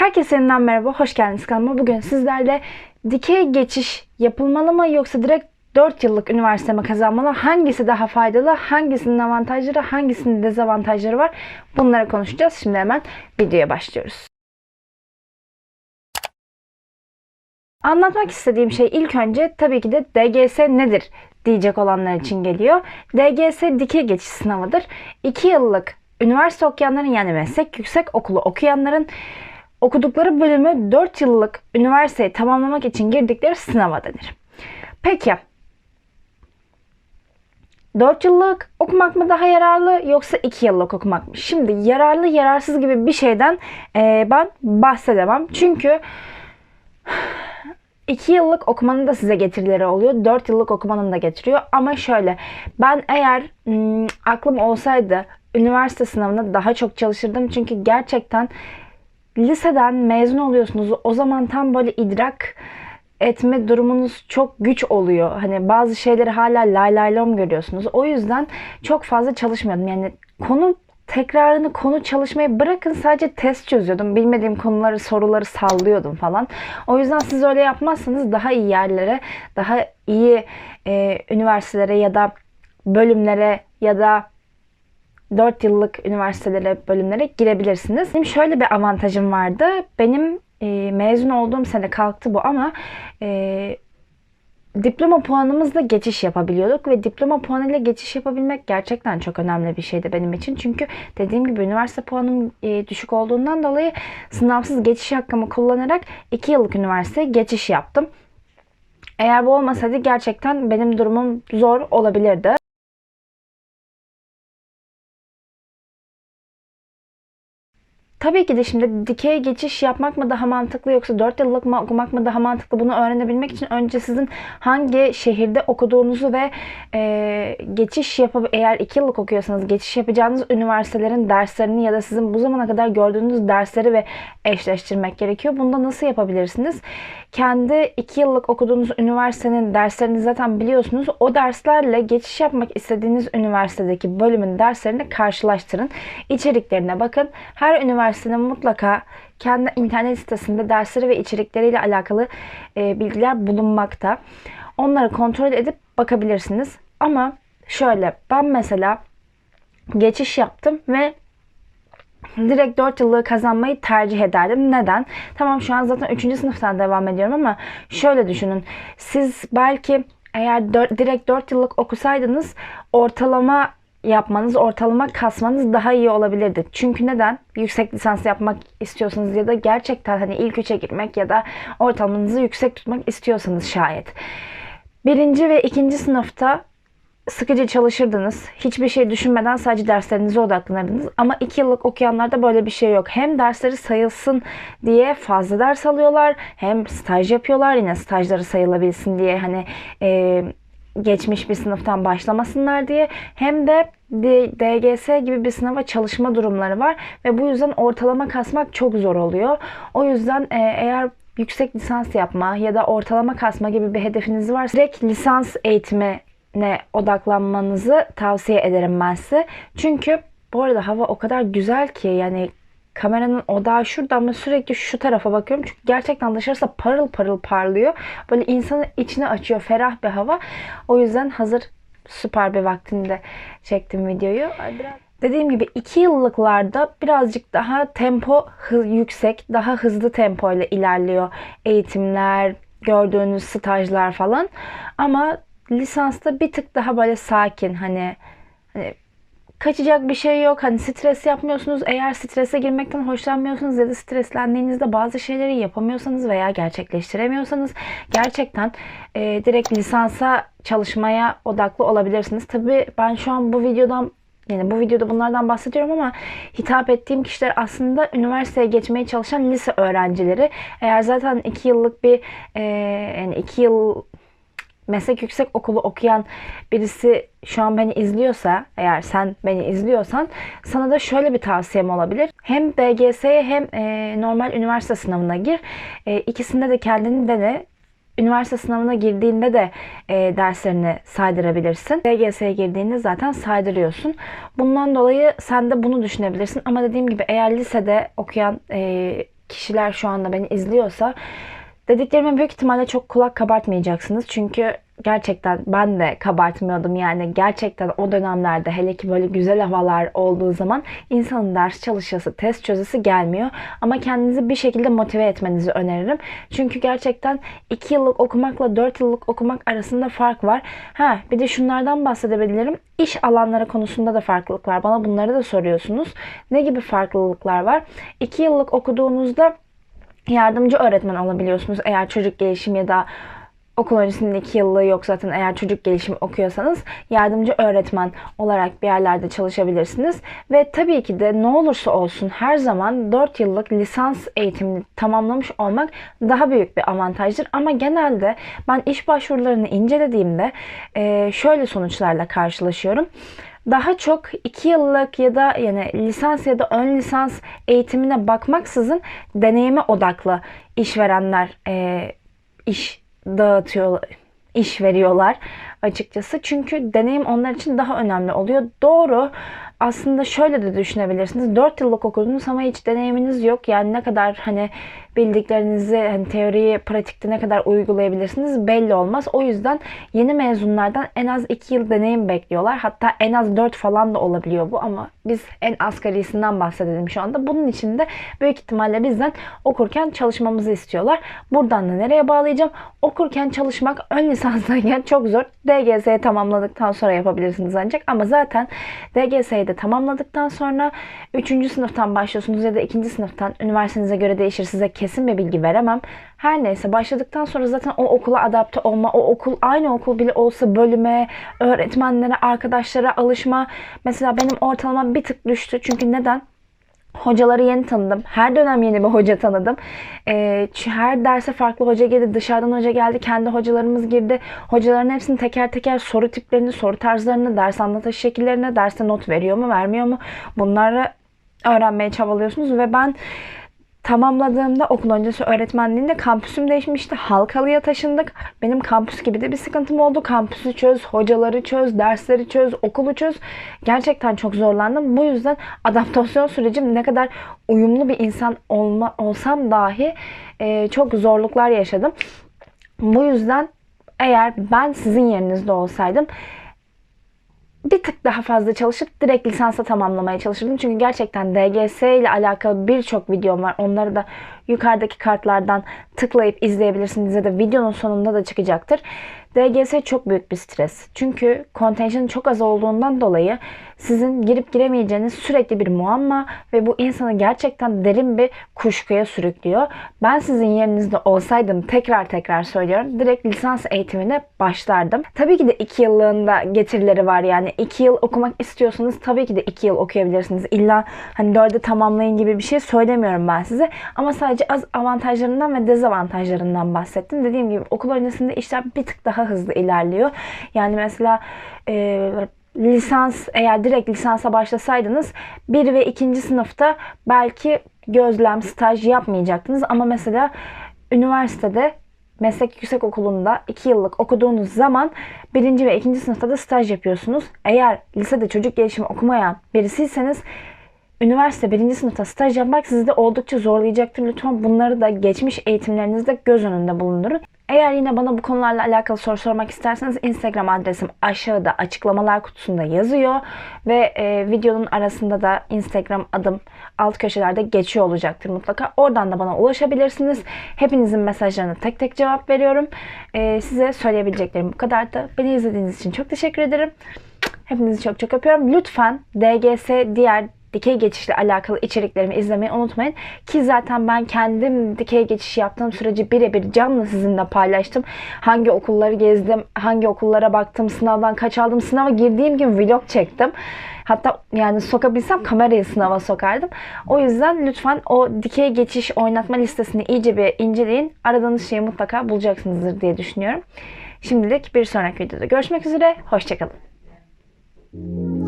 Herkese yeniden merhaba, hoş geldiniz kanalıma. Bugün sizlerle dikey geçiş yapılmalı mı yoksa direkt 4 yıllık üniversite mi kazanmalı? Hangisi daha faydalı? Hangisinin avantajları, hangisinin dezavantajları var? Bunları konuşacağız. Şimdi hemen videoya başlıyoruz. Anlatmak istediğim şey ilk önce tabii ki de DGS nedir diyecek olanlar için geliyor. DGS dikey geçiş sınavıdır. 2 yıllık üniversite okuyanların yani meslek yüksek okulu okuyanların okudukları bölümü 4 yıllık üniversiteyi tamamlamak için girdikleri sınava denir. Peki 4 yıllık okumak mı daha yararlı yoksa 2 yıllık okumak mı? Şimdi yararlı yararsız gibi bir şeyden eee, ben bahsedemem. Çünkü 2 yıllık okumanın da size getirileri oluyor. 4 yıllık okumanın da getiriyor. Ama şöyle ben eğer ım, aklım olsaydı üniversite sınavına daha çok çalışırdım. Çünkü gerçekten liseden mezun oluyorsunuz. O zaman tam böyle idrak etme durumunuz çok güç oluyor. Hani bazı şeyleri hala lay lay lom görüyorsunuz. O yüzden çok fazla çalışmıyordum. Yani konu tekrarını konu çalışmayı bırakın sadece test çözüyordum. Bilmediğim konuları soruları sallıyordum falan. O yüzden siz öyle yapmazsanız daha iyi yerlere, daha iyi e, üniversitelere ya da bölümlere ya da 4 yıllık üniversitelere, bölümlere girebilirsiniz. Benim şöyle bir avantajım vardı. Benim e, mezun olduğum sene kalktı bu ama e, diploma puanımızla geçiş yapabiliyorduk ve diploma puanıyla geçiş yapabilmek gerçekten çok önemli bir şeydi benim için. Çünkü dediğim gibi üniversite puanım e, düşük olduğundan dolayı sınavsız geçiş hakkımı kullanarak 2 yıllık üniversiteye geçiş yaptım. Eğer bu olmasaydı gerçekten benim durumum zor olabilirdi. Tabii ki de şimdi dikey geçiş yapmak mı daha mantıklı yoksa 4 yıllık mı okumak mı daha mantıklı bunu öğrenebilmek için önce sizin hangi şehirde okuduğunuzu ve e, geçiş yapıp eğer 2 yıllık okuyorsanız geçiş yapacağınız üniversitelerin derslerini ya da sizin bu zamana kadar gördüğünüz dersleri ve eşleştirmek gerekiyor. Bunda nasıl yapabilirsiniz? Kendi 2 yıllık okuduğunuz üniversitenin derslerini zaten biliyorsunuz. O derslerle geçiş yapmak istediğiniz üniversitedeki bölümün derslerini karşılaştırın. İçeriklerine bakın. Her üniversitenin mutlaka kendi internet sitesinde dersleri ve içerikleriyle alakalı e, bilgiler bulunmakta. Onları kontrol edip bakabilirsiniz. Ama şöyle ben mesela geçiş yaptım ve direkt 4 yıllığı kazanmayı tercih ederdim. Neden? Tamam şu an zaten 3. sınıftan devam ediyorum ama şöyle düşünün. Siz belki eğer dört- direkt 4 yıllık okusaydınız ortalama yapmanız, ortalama kasmanız daha iyi olabilirdi. Çünkü neden? Yüksek lisans yapmak istiyorsanız ya da gerçekten hani ilk üçe girmek ya da ortalamanızı yüksek tutmak istiyorsanız şayet. Birinci ve ikinci sınıfta sıkıcı çalışırdınız. Hiçbir şey düşünmeden sadece derslerinize odaklanırdınız. Ama 2 yıllık okuyanlarda böyle bir şey yok. Hem dersleri sayılsın diye fazla ders alıyorlar. Hem staj yapıyorlar. Yine stajları sayılabilsin diye hani e, geçmiş bir sınıftan başlamasınlar diye. Hem de DGS gibi bir sınava çalışma durumları var. Ve bu yüzden ortalama kasmak çok zor oluyor. O yüzden e, eğer yüksek lisans yapma ya da ortalama kasma gibi bir hedefiniz varsa direkt lisans eğitimi ne odaklanmanızı tavsiye ederim ben size. Çünkü bu arada hava o kadar güzel ki yani kameranın odağı şurada ama sürekli şu tarafa bakıyorum. Çünkü gerçekten dışarısı parıl parıl parlıyor. Böyle insanın içine açıyor ferah bir hava. O yüzden hazır süper bir vaktinde çektim videoyu. Dediğim gibi 2 yıllıklarda birazcık daha tempo hı- yüksek, daha hızlı tempo ile ilerliyor eğitimler, gördüğünüz stajlar falan. Ama lisansta bir tık daha böyle sakin hani hani kaçacak bir şey yok. Hani stres yapmıyorsunuz. Eğer strese girmekten hoşlanmıyorsanız ya da streslendiğinizde bazı şeyleri yapamıyorsanız veya gerçekleştiremiyorsanız gerçekten e, direkt lisansa çalışmaya odaklı olabilirsiniz. Tabii ben şu an bu videodan yani bu videoda bunlardan bahsediyorum ama hitap ettiğim kişiler aslında üniversiteye geçmeye çalışan lise öğrencileri. Eğer zaten 2 yıllık bir e, yani 2 yıl meslek yüksek okulu okuyan birisi şu an beni izliyorsa, eğer sen beni izliyorsan sana da şöyle bir tavsiyem olabilir. Hem DGS'ye hem e, normal üniversite sınavına gir. E, ikisinde de kendini dene. Üniversite sınavına girdiğinde de e, derslerini saydırabilirsin. DGS'ye girdiğinde zaten saydırıyorsun. Bundan dolayı sen de bunu düşünebilirsin. Ama dediğim gibi eğer lisede okuyan e, kişiler şu anda beni izliyorsa dediklerime büyük ihtimalle çok kulak kabartmayacaksınız. Çünkü gerçekten ben de kabartmıyordum yani gerçekten o dönemlerde hele ki böyle güzel havalar olduğu zaman insanın ders çalışası, test çözesi gelmiyor. Ama kendinizi bir şekilde motive etmenizi öneririm. Çünkü gerçekten 2 yıllık okumakla 4 yıllık okumak arasında fark var. Ha bir de şunlardan bahsedebilirim. İş alanları konusunda da farklılık var. Bana bunları da soruyorsunuz. Ne gibi farklılıklar var? 2 yıllık okuduğunuzda yardımcı öğretmen olabiliyorsunuz. Eğer çocuk gelişimi ya da okul öncesinde 2 yıllığı yok zaten eğer çocuk gelişimi okuyorsanız yardımcı öğretmen olarak bir yerlerde çalışabilirsiniz. Ve tabii ki de ne olursa olsun her zaman 4 yıllık lisans eğitimini tamamlamış olmak daha büyük bir avantajdır. Ama genelde ben iş başvurularını incelediğimde şöyle sonuçlarla karşılaşıyorum daha çok 2 yıllık ya da yani lisans ya da ön lisans eğitimine bakmaksızın deneyime odaklı işverenler e, iş dağıtıyor, iş veriyorlar açıkçası. Çünkü deneyim onlar için daha önemli oluyor. Doğru. Aslında şöyle de düşünebilirsiniz. 4 yıllık okudunuz ama hiç deneyiminiz yok. Yani ne kadar hani bildiklerinizi hani teoriyi pratikte ne kadar uygulayabilirsiniz belli olmaz. O yüzden yeni mezunlardan en az 2 yıl deneyim bekliyorlar. Hatta en az 4 falan da olabiliyor bu ama biz en asgarisinden bahsedelim şu anda. Bunun için de büyük ihtimalle bizden okurken çalışmamızı istiyorlar. Buradan da nereye bağlayacağım? Okurken çalışmak ön lisanstayken çok zor. DGS'yi tamamladıktan sonra yapabilirsiniz ancak ama zaten DGS'yi de tamamladıktan sonra 3. sınıftan başlıyorsunuz ya da 2. sınıftan üniversitenize göre değişir size kesin bir bilgi veremem. Her neyse başladıktan sonra zaten o okula adapte olma, o okul aynı okul bile olsa bölüme, öğretmenlere, arkadaşlara alışma. Mesela benim ortalamam bir tık düştü. Çünkü neden? Hocaları yeni tanıdım. Her dönem yeni bir hoca tanıdım. Ee, her derse farklı hoca girdi. Dışarıdan hoca geldi. Kendi hocalarımız girdi. Hocaların hepsini teker teker soru tiplerini, soru tarzlarını, ders anlatış şekillerini, derste not veriyor mu, vermiyor mu? Bunları öğrenmeye çabalıyorsunuz ve ben tamamladığımda okul öncesi öğretmenliğinde kampüsüm değişmişti. Halkalı'ya taşındık. Benim kampüs gibi de bir sıkıntım oldu. Kampüsü çöz, hocaları çöz, dersleri çöz, okulu çöz. Gerçekten çok zorlandım. Bu yüzden adaptasyon sürecim ne kadar uyumlu bir insan olma, olsam dahi e, çok zorluklar yaşadım. Bu yüzden eğer ben sizin yerinizde olsaydım bir daha fazla çalışıp direkt lisansa tamamlamaya çalışırdım. Çünkü gerçekten DGS ile alakalı birçok videom var. Onları da yukarıdaki kartlardan tıklayıp izleyebilirsiniz ya da videonun sonunda da çıkacaktır. DGS çok büyük bir stres. Çünkü kontenjanın çok az olduğundan dolayı sizin girip giremeyeceğiniz sürekli bir muamma ve bu insanı gerçekten derin bir kuşkuya sürüklüyor. Ben sizin yerinizde olsaydım tekrar tekrar söylüyorum direkt lisans eğitimine başlardım. Tabii ki de 2 yıllığında getirileri var yani 2 yıl okumak istiyorsanız tabii ki de 2 yıl okuyabilirsiniz. İlla hani 4'e tamamlayın gibi bir şey söylemiyorum ben size. Ama sadece az avantajlarından ve dezavantajlarından bahsettim. Dediğim gibi okul öncesinde işler bir tık daha hızlı ilerliyor. Yani mesela e, lisans eğer direkt lisansa başlasaydınız 1 ve 2. sınıfta belki gözlem, staj yapmayacaktınız ama mesela üniversitede meslek yüksek okulunda 2 yıllık okuduğunuz zaman 1. ve 2. sınıfta da staj yapıyorsunuz. Eğer lisede çocuk gelişimi okumayan birisiyseniz üniversite birinci sınıfta staj yapmak sizi de oldukça zorlayacaktır. Lütfen bunları da geçmiş eğitimlerinizde göz önünde bulundurun. Eğer yine bana bu konularla alakalı soru sormak isterseniz Instagram adresim aşağıda açıklamalar kutusunda yazıyor. Ve e, videonun arasında da Instagram adım alt köşelerde geçiyor olacaktır mutlaka. Oradan da bana ulaşabilirsiniz. Hepinizin mesajlarına tek tek cevap veriyorum. E, size söyleyebileceklerim bu kadardı. Beni izlediğiniz için çok teşekkür ederim. Hepinizi çok çok öpüyorum. Lütfen DGS diğer dikey geçişle alakalı içeriklerimi izlemeyi unutmayın. Ki zaten ben kendim dikey geçiş yaptığım süreci birebir canlı sizinle paylaştım. Hangi okulları gezdim, hangi okullara baktım, sınavdan kaç aldım, sınava girdiğim gün vlog çektim. Hatta yani sokabilsem kamerayı sınava sokardım. O yüzden lütfen o dikey geçiş oynatma listesini iyice bir inceleyin. Aradığınız şeyi mutlaka bulacaksınızdır diye düşünüyorum. Şimdilik bir sonraki videoda görüşmek üzere. Hoşçakalın.